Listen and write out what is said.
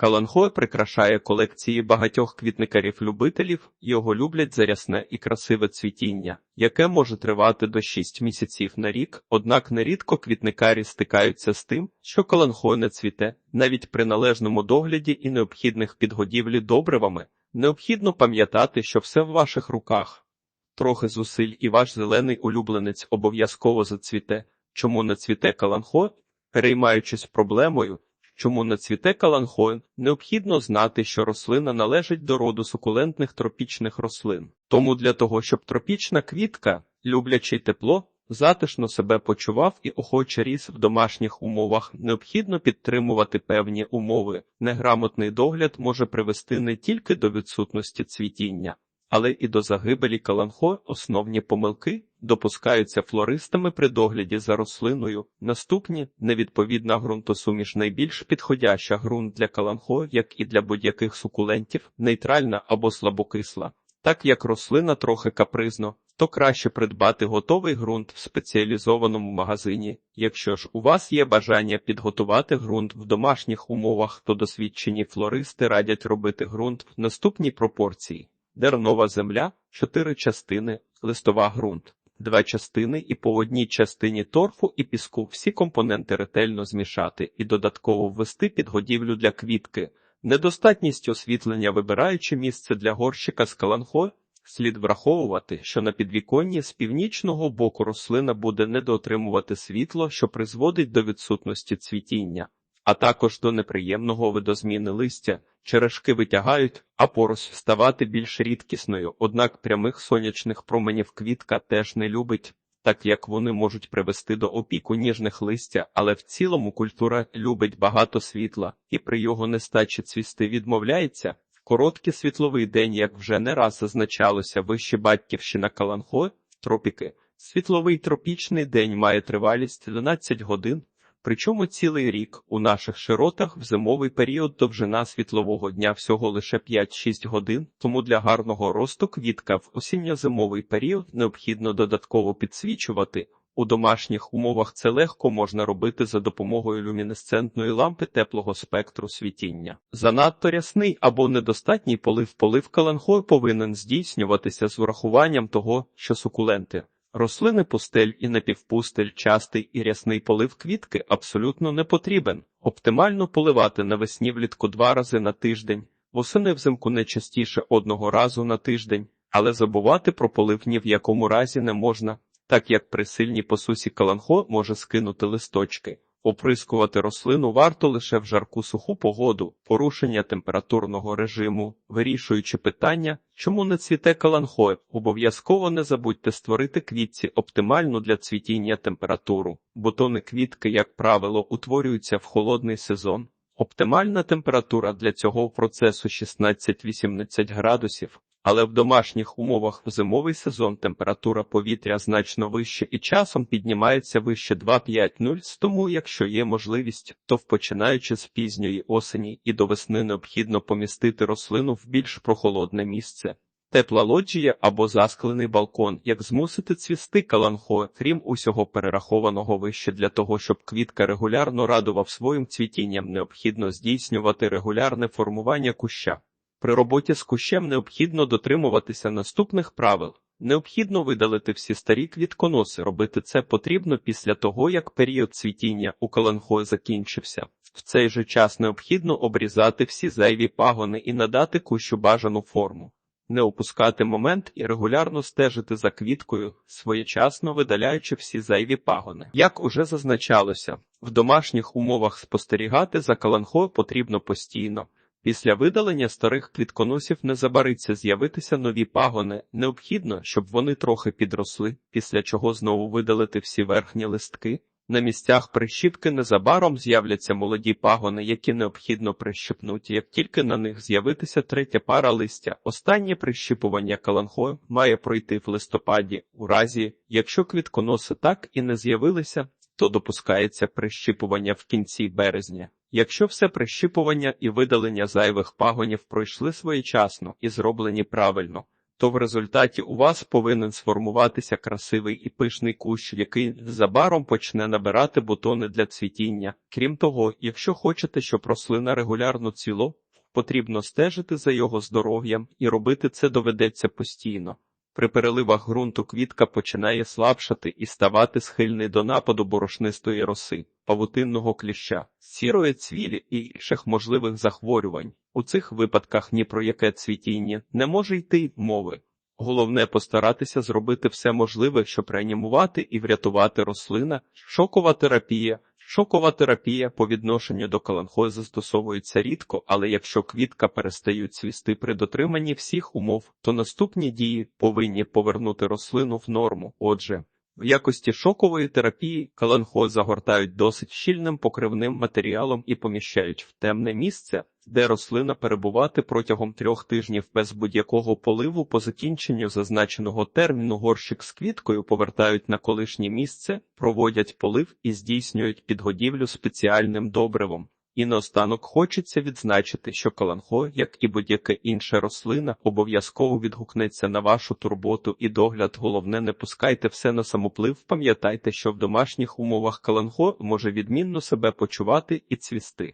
Каланхой прикрашає колекції багатьох квітникарів-любителів, його люблять за рясне і красиве цвітіння, яке може тривати до 6 місяців на рік, однак нерідко квітникарі стикаються з тим, що каланхой не цвіте, навіть при належному догляді і необхідних підгодівлі добривами, необхідно пам'ятати, що все в ваших руках. Трохи зусиль і ваш зелений улюбленець обов'язково зацвіте. Чому не цвіте каланхой? Переймаючись проблемою, чому не цвіте каланхой, необхідно знати, що рослина належить до роду сукулентних тропічних рослин. Тому для того, щоб тропічна квітка, люблячи тепло, затишно себе почував і охоче ріс в домашніх умовах, необхідно підтримувати певні умови. Неграмотний догляд може привести не тільки до відсутності цвітіння, але і до загибелі каланхо основні помилки допускаються флористами при догляді за рослиною. Наступні невідповідна ґрунтосуміш найбільш підходяща ґрунт для каланхо, як і для будь-яких сукулентів, нейтральна або слабокисла. Так як рослина трохи капризно, то краще придбати готовий ґрунт в спеціалізованому магазині. Якщо ж у вас є бажання підготувати ґрунт в домашніх умовах, то досвідчені флористи радять робити ґрунт в наступній пропорції: дернова земля, 4 частини, листова ґрунт, 2 частини і по одній частині торфу і піску. Всі компоненти ретельно змішати і додатково ввести підгодівлю для квітки. Недостатність освітлення, вибираючи місце для горщика з каланхо, слід враховувати, що на підвіконні з північного боку рослина буде недоотримувати світло, що призводить до відсутності цвітіння, а також до неприємного видозміни листя. Черешки витягають, а поросль ставати більш рідкісною, однак прямих сонячних променів квітка теж не любить так як вони можуть привести до опіку ніжних листя, але в цілому культура любить багато світла, і при його нестачі цвісти відмовляється. Короткий світловий день, як вже не раз зазначалося, вище батьківщина Каланхо, тропіки. Світловий тропічний день має тривалість 12 годин, Причому цілий рік у наших широтах в зимовий період довжина світлового дня всього лише 5-6 годин, тому для гарного росту квітка в осінньо-зимовий період необхідно додатково підсвічувати. У домашніх умовах це легко можна робити за допомогою люмінесцентної лампи теплого спектру світіння. Занадто рясний або недостатній полив полив каланхою повинен здійснюватися з урахуванням того, що сукуленти. Рослини пустель і напівпустель, частий і рясний полив квітки абсолютно не потрібен. Оптимально поливати навесні влітку два рази на тиждень, восени взимку не частіше одного разу на тиждень, але забувати про полив ні в якому разі не можна, так як при сильній посусі каланхо може скинути листочки. Оприскувати рослину варто лише в жарку суху погоду, порушення температурного режиму, вирішуючи питання, чому не цвіте каланхой, обов'язково не забудьте створити квітці оптимальну для цвітіння температуру. Бутони квітки, як правило, утворюються в холодний сезон. Оптимальна температура для цього процесу 16-18 градусів, але в домашніх умовах в зимовий сезон температура повітря значно вище і часом піднімається вище 2-5-0, тому, якщо є можливість, то впочинаючи з пізньої осені і до весни необхідно помістити рослину в більш прохолодне місце. Тепла лоджія або засклений балкон, як змусити цвісти каланхо, крім усього перерахованого вище для того, щоб квітка регулярно радував своїм цвітінням, необхідно здійснювати регулярне формування куща. При роботі з кущем необхідно дотримуватися наступних правил. Необхідно видалити всі старі квітконоси. Робити це потрібно після того, як період цвітіння у каланхої закінчився. В цей же час необхідно обрізати всі зайві пагони і надати кущу бажану форму. Не опускати момент і регулярно стежити за квіткою, своєчасно видаляючи всі зайві пагони. Як уже зазначалося, в домашніх умовах спостерігати за каланхою потрібно постійно. Після видалення старих квітконосів не забариться з'явитися нові пагони. Необхідно, щоб вони трохи підросли, після чого знову видалити всі верхні листки. На місцях прищіпки незабаром з'являться молоді пагони, які необхідно прищипнути, як тільки на них з'явитися третя пара листя. Останнє прищіпування каланхою має пройти в листопаді. У разі, якщо квітконоси так і не з'явилися, то допускається прищіпування в кінці березня. Якщо все прищіпування і видалення зайвих пагонів пройшли своєчасно і зроблені правильно, то в результаті у вас повинен сформуватися красивий і пишний кущ, який незабаром почне набирати бутони для цвітіння. Крім того, якщо хочете, щоб рослина регулярно цвіло, потрібно стежити за його здоров'ям і робити це доведеться постійно. При переливах ґрунту квітка починає слабшати і ставати схильний до нападу борошнистої роси, павутинного кліща, сірої цвілі і інших можливих захворювань. У цих випадках ні про яке цвітіння не може йти мови. Головне постаратися зробити все можливе, щоб реанімувати і врятувати рослина. Шокова терапія. Шокова терапія по відношенню до каланхози застосовується рідко, але якщо квітка перестають цвісти при дотриманні всіх умов, то наступні дії повинні повернути рослину в норму. Отже, в якості шокової терапії каланхоз загортають досить щільним покривним матеріалом і поміщають в темне місце, де рослина перебувати протягом трьох тижнів без будь-якого поливу по закінченню зазначеного терміну горщик з квіткою повертають на колишнє місце, проводять полив і здійснюють підгодівлю спеціальним добривом. І наостанок хочеться відзначити, що каланхо, як і будь-яка інша рослина, обов'язково відгукнеться на вашу турботу і догляд. Головне, не пускайте все на самоплив. Пам'ятайте, що в домашніх умовах каланхо може відмінно себе почувати і цвісти.